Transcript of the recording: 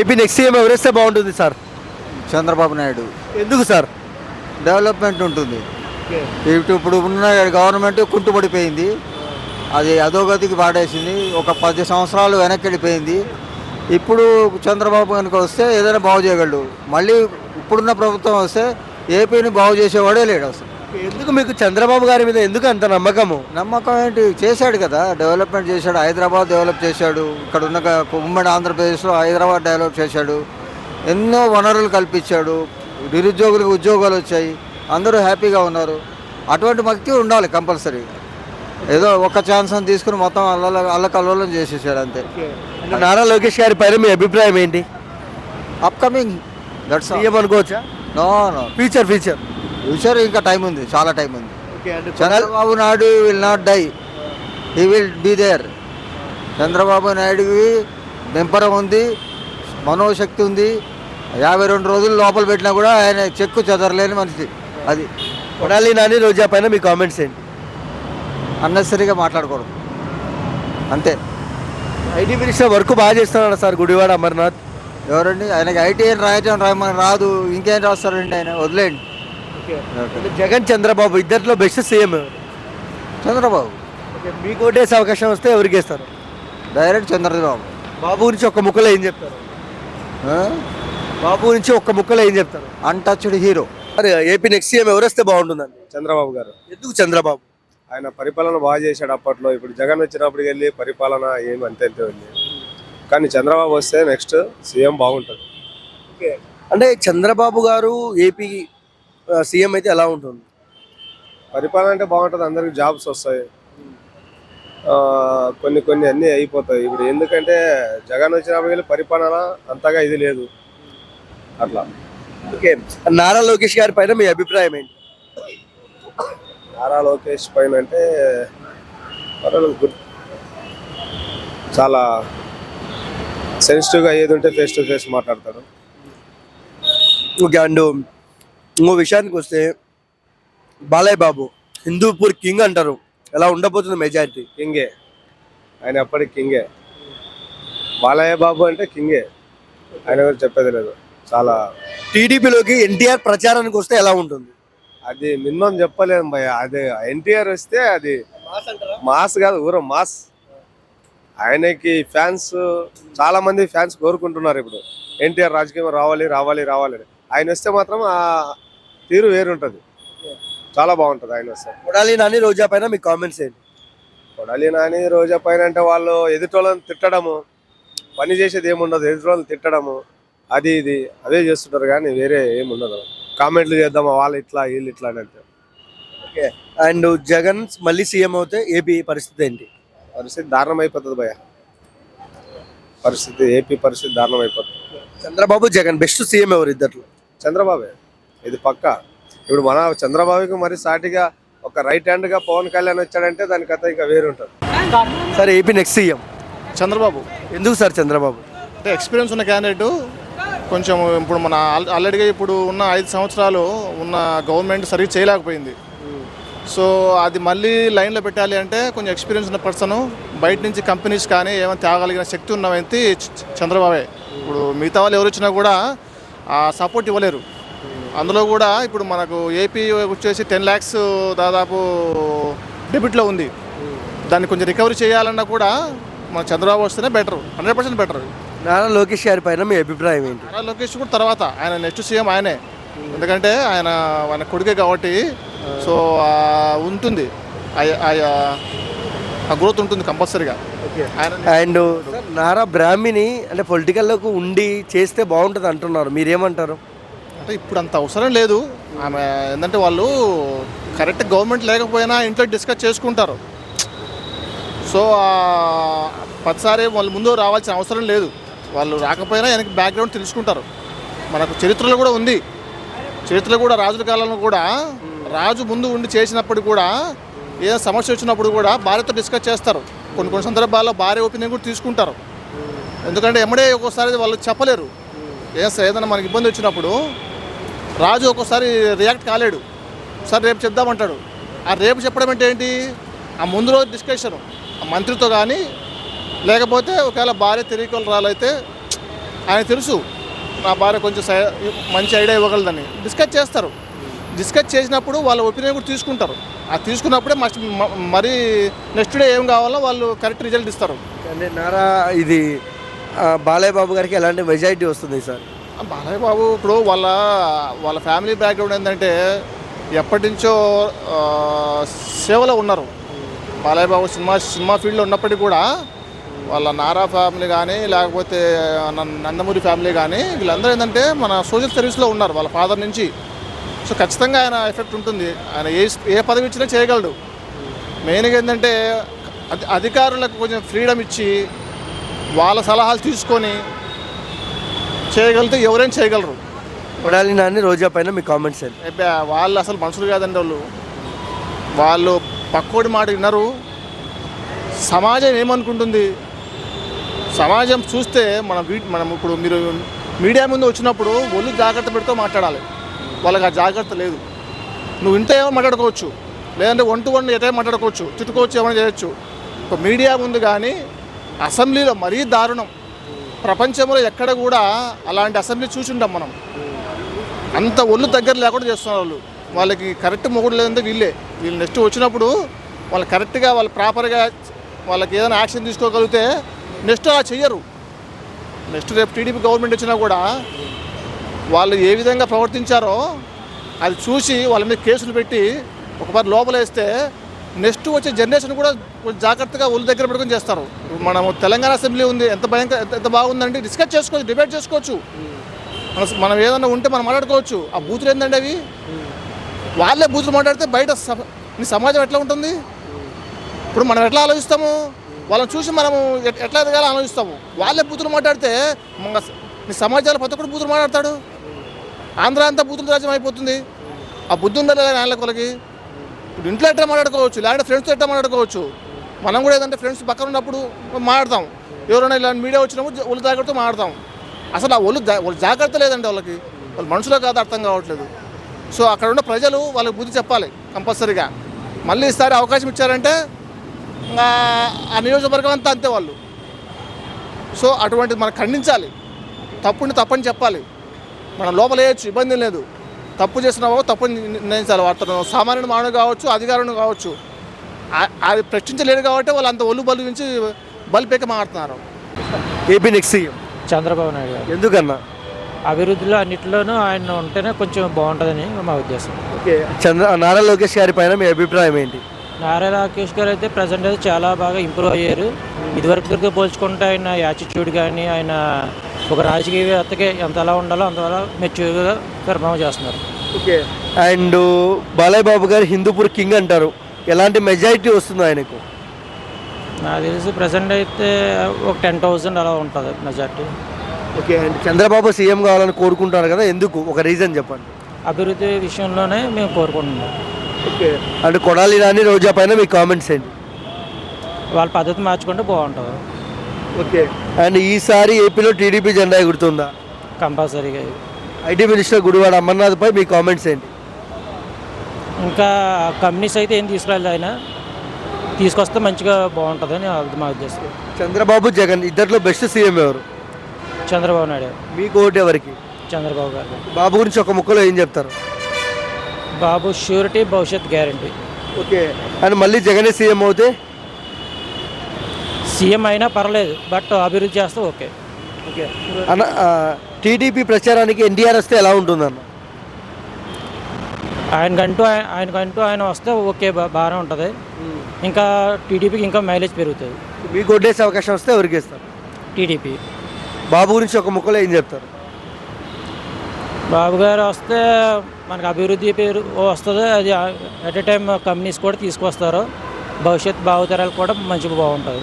AP next CM ఎవరేస్తే బాగుంటుంది sir? Chandrababu Naidu. ఎందుకు sir? Development ఉంటుంది. ఇటు ఇప్పుడు ఉన్న గవర్నమెంట్ కుంటుపడిపోయింది. అది అధోగతికి పాడేసింది. ఒక పది సంవత్సరాలు వెనక్కి వెళ్ళిపోయింది ఇప్పుడు చంద్రబాబు కనుక వస్తే ఏదైనా బాగు చేయగలడు. మళ్ళీ ఇప్పుడున్న ప్రభుత్వం వస్తే ఏపీని బాగు చేసేవాడే లేడు అసలు. ఎందుకు మీకు చంద్రబాబు గారి మీద ఎందుకు అంత నమ్మకము? నమ్మకం ఏంటి? చేశాడు కదా డెవలప్మెంట్ చేశాడు హైదరాబాద్ డెవలప్ చేశాడు ఇక్కడ ఉన్న ఉమ్మడి ఆంధ్రప్రదేశ్లో హైదరాబాద్ డెవలప్ చేశాడు ఎన్నో వనరులు కల్పించాడు నిరుద్యోగులకు ఉద్యోగాలు వచ్చాయి అందరూ హ్యాపీగా ఉన్నారు. అటువంటి వ్యక్తి ఉండాలి కంపల్సరీ. ఏదో ఒక ఛాన్స్ అని తీసుకుని మొత్తం అల్ల అల్లకల్లోలం చేసేసాడు అంతే. నారా లోకేష్ గారి పైన మీ అభిప్రాయం ఏంటి? అప్కమింగ్ దట్స్ సీఎం అనుకోవచ్చా? No no future future future ఇంకా టైం ఉంది చాలా టైం ఉంది. Chandrababu Naidu will not die he will be there Chandrababu నాయుడుకి బెంపరం ఉంది మనోశక్తి ఉంది. యాభై రెండు రోజులు లోపల పెట్టినా కూడా ఆయన చెక్కు చెదరలేని మనిషి. అది కొడాలి నాని రోజా పైన మీ కామెంట్స్ ఏంటి? అన్నెసరీగా మాట్లాడకూడదు. అంతే. ఐటీ మినిస్టర్ వర్క్ బాగా చేస్తున్నాడు సార్ గుడివాడ అమర్నాథ్. ఎవరండి? ఆయనకి ఐటీఐ రాయటం రాయమని రాదు. ఇంకేం రాస్తారండి ఆయన? వదిలేండి జగన్ చంద్రబాబు ఇద్దరిలో బెస్ట్ సీఎం చంద్రబాబు. మీకు ఓటేసే అవకాశం వస్తే ఎవరికి వేస్తారు డైరెక్ట్ చంద్రబాబు. బాబు గురించి ఒక్క ముక్కలో ఏం చెప్తారు? బాబు గురించి ఒక్క ముక్కలో ఏం చెప్తారు? అన్టచ్డ్ హీరో మరి ఏపీ నెక్స్ట్ సీఎం ఎవరు వస్తే బాగుంటుందండి? చంద్రబాబు గారు. ఎందుకు చంద్రబాబు? ఆయన పరిపాలన బాగా చేశాడు అప్పట్లో. ఇప్పుడు జగన్ వచ్చినప్పటికి వెళ్ళి పరిపాలన ఏమి అంతే అంతే ఉంది కానీ చంద్రబాబు వస్తే నెక్స్ట్ సీఎం బాగుంటుంది. అంటే చంద్రబాబు గారు ఏపీ సీఎం అయితే ఎలా ఉంటుంది? పరిపాలన అంటే బాగుంటుంది అందరికి జాబ్స్ వస్తాయి. కొన్ని కొన్ని అన్నీ అయిపోతాయి. ఇప్పుడు ఎందుకంటే జగన్ వెళ్ళి పరిపాలన అంతగా ఇది లేదు. అట్లా. ఓకే. నారా లోకేష్ గారి పైన మీ అభిప్రాయం ఏంటి? నారా లోకేష్ పైన అంటే గుడ్. చాలా సెన్సిటివ్గా ఏది ఉంటే ఫేస్ టు ఫేస్ మాట్లాడతాడు. Okay and. ఇంకో విషయానికి వస్తే బాలయ్య బాబు హిందూపూర్ కింగ్ అంటారు. ఎలా ఉండబోతుంది మెజారిటీ కింగే. ఆయన ఎప్పటికి కింగే. బాలయ్య బాబు అంటే కింగే. ఆయన గురించి చెప్పేది లేదు. చాలా. టీడీపీలోకి ఎన్టీఆర్ ప్రచారానికి వస్తే ఎలా ఉంటుంది? అది మినిమం చెప్పలేము భయ అది ఎన్టీఆర్ వస్తే అది మాస్ కాదు ఊరం మాస్. ఆయనకి ఫ్యాన్స్ చాలా మంది ఫ్యాన్స్ కోరుకుంటున్నారు ఇప్పుడు. ఎన్టీఆర్ రాజకీయం రావాలి రావాలి రావాలి అని. ఆయన వస్తే మాత్రం ఆ తీరు వేరుంటది. చాలా బాగుంటది ఆయన కొడాలి నాని రోజా పైన మీ కామెంట్స్ ఏంటి? కొడాలి నాని రోజా పైన అంటే వాళ్ళు ఎదుటోళ్ళని తిట్టడము పని చేసేది ఏముండదు ఎదుటోళ్ళని తిట్టడము అది ఇది అవే చేస్తుంటారు కానీ వేరే ఏముండదు. కామెంట్లు చేద్దామా వాళ్ళు ఇట్లా వీళ్ళు ఇట్లా అని అంటే. ఓకే. అండ్ జగన్ మళ్ళీ సీఎం అవుతే ఏపీ పరిస్థితి ఏంటి? పరిస్థితి దారుణం అయిపోతుంది భయ పరిస్థితి ఏపీ పరిస్థితి దారుణం అయిపోతుంది. చంద్రబాబు జగన్ బెస్ట్ సీఎం ఎవరు ఇద్దరు చంద్రబాబే. ఇది పక్క. ఇప్పుడు మన చంద్రబాబుకి మరి సాటిగా ఒక రైట్ హ్యాండ్గా పవన్ కళ్యాణ్ వచ్చాడంటే దాని కథ ఇంకా వేరు ఉంటుంది sir AP next CM Chandrababu. ఎందుకు సార్ చంద్రబాబు? అంటే ఎక్స్పీరియన్స్ ఉన్న క్యాండిడేట్ కొంచెం ఇప్పుడు మన ఆల్- ఆల్రెడీగా ఇప్పుడు ఉన్న ఐదు సంవత్సరాలు ఉన్న గవర్నమెంట్ సరిగ్గా చేయలేకపోయింది. సో అది మళ్ళీ లైన్లో పెట్టాలి అంటే కొంచెం ఎక్స్పీరియన్స్ ఉన్న పర్సన్ బయట నుంచి కంపెనీస్ కానీ ఏమైనా తేగలిగిన శక్తి ఉన్న వ్యక్తి చ- చంద్రబాబే. ఇప్పుడు మిగతా వాళ్ళు ఎవరు వచ్చినా కూడా ఆ సపోర్ట్ ఇవ్వలేరు. అందులో కూడా ఇప్పుడు మనకు ఏపీ వచ్చేసి టెన్ ల్యాక్స్ దాదాపు డెబిట్లో ఉంది. దాన్ని కొంచెం రికవరీ చేయాలన్నా కూడా మన చంద్రబాబు వస్తేనే better hundred percent better Nara Lokesh గారి పైన మీ అభిప్రాయం ఏంటి? నారా లోకేష్ కూడా తర్వాత. ఆయన నెక్స్ట్ సీఎం ఆయనే. ఎందుకంటే ఆయన ఆయన కొడుకే కాబట్టి సో ఉంటుంది. ఆ- గ్రోత్ ఉంటుంది కంపల్సరీగా. అండ్ నారా బ్రాహ్మిని అంటే పొలిటికల్లోకి ఉండి చేస్తే బాగుంటుంది అంటున్నారు. మీరేమంటారు? అంటే ఇప్పుడు అంత అవసరం లేదు. ఆమె ఏంటంటే వాళ్ళు కరెక్ట్ గవర్నమెంట్ లేకపోయినా ఇంట్లో డిస్కస్ చేసుకుంటారు. సో ప్రతిసారి వాళ్ళు ముందు రావాల్సిన అవసరం లేదు. వాళ్ళు రాకపోయినా వెనక్కి బ్యాక్గ్రౌండ్ తెలుసుకుంటారు. మనకు చరిత్రలో కూడా ఉంది. చరిత్రలో కూడా రాజుల కాలంలో కూడా రాజు ముందు ఉండి చేసినప్పుడు కూడా ఏదైనా సమస్య వచ్చినప్పుడు కూడా భార్యతో డిస్కస్ చేస్తారు. కొన్ని కొన్ని సందర్భాల్లో భార్య ఒపీనియన్ కూడా తీసుకుంటారు. ఎందుకంటే ఎమ్మడే ఒక్కోసారి వాళ్ళు చెప్పలేరు. ఏ ఏదైనా మనకి ఇబ్బంది వచ్చినప్పుడు రాజు ఒక్కోసారి రియాక్ట్ కాలేడు. సార్ రేపు చెప్దామంటాడు. ఆ రేపు చెప్పడం అంటే ఏంటి? ఆ ముందు రోజు డిస్కషన్ ఆ మంత్రితో కానీ లేకపోతే ఒకవేళ భార్య తెలియకలు రాలైతే ఆయన తెలుసు నా భార్య కొంచెం సై- మంచి ఐడియా ఇవ్వగలదని. డిస్కస్ చేస్తారు. డిస్కస్ చేసినప్పుడు వాళ్ళ ఒపీనియన్ కూడా తీసుకుంటారు. ఆ తీసుకున్నప్పుడే మస్ట్ మరి నెక్స్ట్ డే ఏం కావాలో వాళ్ళు కరెక్ట్ రిజల్ట్ ఇస్తారు. అంటే నారా ఇది బాలయ్య బాబు గారికి ఎలాంటి మెజారిటీ వస్తుంది సార్? బాలయ్య బాబు ఇప్పుడు వాళ్ళ వాళ్ళ ఫ్యామిలీ బ్యాక్గ్రౌండ్ ఏంటంటే ఎప్పటి నుంచో సేవలో ఉన్నారు. బాలయ్య బాబు సినిమా సినిమా ఫీల్డ్లో ఉన్నప్పటికీ కూడా వాళ్ళ నారా ఫ్యామిలీ కానీ లేకపోతే నందమూరి ఫ్యామిలీ కానీ వీళ్ళందరూ ఏంటంటే మన సోషల్ సర్వీస్లో ఉన్నారు వాళ్ళ ఫాదర్ నుంచి. సో ఖచ్చితంగా ఆయన ఎఫెక్ట్ ఉంటుంది. ఆయన ఏ ఏ పదవి ఇచ్చినా చేయగలడు. మెయిన్గా ఏంటంటే అధి- అధికారులకు కొంచెం ఫ్రీడమ్ ఇచ్చి వాళ్ళ సలహాలు తీసుకొని చేయగలిగితే ఎవరైనా చేయగలరు? కొడాలి నాని రోజా పైన మీ కామెంట్స్ అబ్బా, వాళ్ళు అసలు మనుషులు కాదండి వాళ్ళు. వాళ్ళు పక్కోడి మాట విన్నారు సమాజం ఏమనుకుంటుంది? సమాజం చూస్తే మన వీ మనం ఇప్పుడు మీరు మీడియా ముందు వచ్చినప్పుడు ఒళ్ళు జాగ్రత్త పెడుతూ మాట్లాడాలి. వాళ్ళకి ఆ జాగ్రత్త లేదు. నువ్వు ఇంత ఏమో మాట్లాడుకోవచ్చు? లేదంటే వన్ టు వన్ ఎటే మాట్లాడుకోవచ్చు? చుట్టుకోవచ్చు ఏమైనా చేయొచ్చు? ఒక మీడియా ముందు కానీ అసెంబ్లీలో మరీ దారుణం. ప్రపంచంలో ఎక్కడ కూడా అలాంటి అసెంబ్లీ చూసుంటాం మనం. అంత ఒళ్ళు దగ్గర లేకుండా చేస్తున్నారు వాళ్ళు. వాళ్ళకి కరెక్ట్ మొగుడు లేదంటే వీళ్ళే. వీళ్ళు నెక్స్ట్ వచ్చినప్పుడు వాళ్ళు కరెక్ట్గా వాళ్ళు ప్రాపర్గా వాళ్ళకి ఏదైనా యాక్షన్ తీసుకోగలిగితే నెక్స్ట్ అలా చెయ్యరు. నెక్స్ట్ రేపు టీడీపీ గవర్నమెంట్ వచ్చినా కూడా వాళ్ళు ఏ విధంగా ప్రవర్తించారో అది చూసి వాళ్ళ మీద కేసులు పెట్టి ఒకసారి లోపలేస్తే నెక్స్ట్ వచ్చే జనరేషన్ కూడా జాగ్రత్తగా ఒళ్ళు దగ్గర పెట్టుకుని చేస్తారు. మనము తెలంగాణ అసెంబ్లీ ఉంది ఎంత భయంకర ఎంత- బాగుందంటే డిస్కస్ చేసుకోవచ్చు డిబేట్ చేసుకోవచ్చు. మన మనం ఏదన్నా ఉంటే మనం మాట్లాడుకోవచ్చు. ఆ బూతులు ఏంటంటే అవి? వాళ్ళే బూతులు మాట్లాడితే బయట నీ సమాజం ఎట్లా ఉంటుంది? ఇప్పుడు మనం ఎట్లా ఆలోచిస్తాము? వాళ్ళని చూసి మనము ఎట్లా ఎదగాలో ఆలోచిస్తాము. వాళ్ళే బూతులు మాట్లాడితే మన నీ సమాజాలు ప్రతి ఒక్కరు బూతులు మాట్లాడతాడు. ఆంధ్ర అంతా బూతుల రాజ్యం అయిపోతుంది. ఆ బుద్ధి ఉండాలి లేదా నాయకులకి వాళ్ళకి ఇప్పుడు ఇంట్లో ఎట్లా మాట్లాడుకోవచ్చు? లేదంటే ఫ్రెండ్స్తో ఎట్లా మాట్లాడుకోవచ్చు? మనం కూడా ఏదంటే ఫ్రెండ్స్ పక్కన ఉన్నప్పుడు మాట్లాడతాం. ఎవరైనా ఇలాంటి మీడియా వచ్చినప్పుడు జ- ఒళ్ళు జాగ్రత్త మాట్లాడతాం. అసలు ఆ ఒళ్ళు జా- జాగ్రత్త లేదండి వాళ్ళకి. వాళ్ళు మనుషులో కాదు అర్థం కావట్లేదు. సో అక్కడ ఉన్న ప్రజలు వాళ్ళకి బుద్ధి చెప్పాలి కంపల్సరీగా. మళ్ళీ ఈసారి అవకాశం ఇచ్చారంటే ఆ నియోజకవర్గం అంతా అంతే వాళ్ళు. సో అటువంటిది మనం ఖండించాలి. తప్పుని తప్పని చెప్పాలి. మనం లోపల వేయచ్చు ఇబ్బంది లేదు. తప్పు చేసినావో తప్పు నిర్ణయించాలి అతను సామాన్యుడు మానవుడు కావచ్చు అధికారులు కావచ్చు. అది ప్రశ్నించలేడు కాబట్టి వాళ్ళు అంత ఒళ్ళు బలు నుంచి బలిపెక్క మాట్లాడుతున్నారు. AP next CM. Chandrababu Naidu garu. ఎందుకన్నా? అభివృద్ధిలో అన్నింటిలోనూ ఆయన ఉంటేనే కొంచెం బాగుంటుందని మా ఉద్దేశం. ఓకే చంద్ర నారా లోకేష్ గారి పైన మీ అభిప్రాయం ఏంటి? నారా రాకేష్ గారు అయితే ప్రజెంట్ అయితే చాలా బాగా ఇంప్రూవ్ అయ్యారు. ఇదివరకు పోల్చుకుంటే ఆయన యాటిట్యూడ్ కానీ ఆయన ఒక రాజకీయవేత్తకి ఎంత ఎలా ఉండాలో అంతలా మెచ్యూర్గా పెర్ఫామ్ చేస్తున్నారు. ఓకే. అండ్ బాలయ్య బాబు గారు హిందూపూర్ కింగ్ అంటారు. ఎలాంటి మెజారిటీ వస్తుంది ఆయనకు? నాకు తెలిసి ప్రజెంట్ అయితే ఒక టెన్ థౌజండ్ అలా ఉంటుంది majority. Okay and Chandrababu CM కావాలని కోరుకుంటారు కదా ఎందుకు? ఒక రీజన్ చెప్పండి. అభివృద్ధి విషయంలోనే మేము కోరుకుంటున్నాం. ఓకే. అండ్ కొడాలి రాని రోజా పైన మీ కామెంట్స్ ఏంటి? వాళ్ళ పద్ధతి మార్చుకుంటే బాగుంటుంది. ఓకే అండ్ ఈసారి ఏపీలో టీడీపీ జెండా ఎగురుతుందా? కంపల్సరీగా ఐటీ మినిస్టర్ గుడివాడ అమర్నాథ్ పై మీ కామెంట్స్ ఏంటి? ఇంకా కంపెనీస్ అయితే ఏం తీసుకురాలేదు ఆయన. తీసుకొస్తే మంచిగా బాగుంటుందని అది మా ఉద్దేశం చంద్రబాబు జగన్ ఇద్దరిలో బెస్ట్ సీఎం ఎవరు? చంద్రబాబు నాయుడు. మీకు ఓటు ఎవరికి? చంద్రబాబు గారు. బాబు గురించి ఒక ముక్కలో ఏం చెప్తారు? బాబు షూరిటీ భవిష్యత్ గ్యారంటీ ఓకే అండ్ మళ్ళీ జగనే సీఎం అవుతే? సీఎం అయినా పర్లేదు బట్ అభివృద్ధి చేస్తే ఓకే. ఓకే. అన్న టీడీపీ ప్రచారానికి ఎన్టీఆర్ వస్తే ఎలా ఉంటుందన్న? ఆయనకంటూ ఆయ- ఆయనకంటూ ఆయన వస్తే ఓకే బాగానే ఉంటుంది. ఇంకా టీడీపీకి ఇంకా మైలేజ్ పెరుగుతుంది. మీకు ఓటేసే అవకాశం వస్తే ఎవరికి ఇస్తారు? టీడీపీ. బాబు గురించి ఒక ముక్కలో ఏం చెప్తారు? బాబు గారు వస్తే మనకు అభివృద్ధి పేరు వస్తుంది అది అట్ ఎ టైం కంపెనీస్ కూడా తీసుకొస్తారు. భవిష్యత్ భావితరాలు కూడా మంచిగా బాగుంటుంది.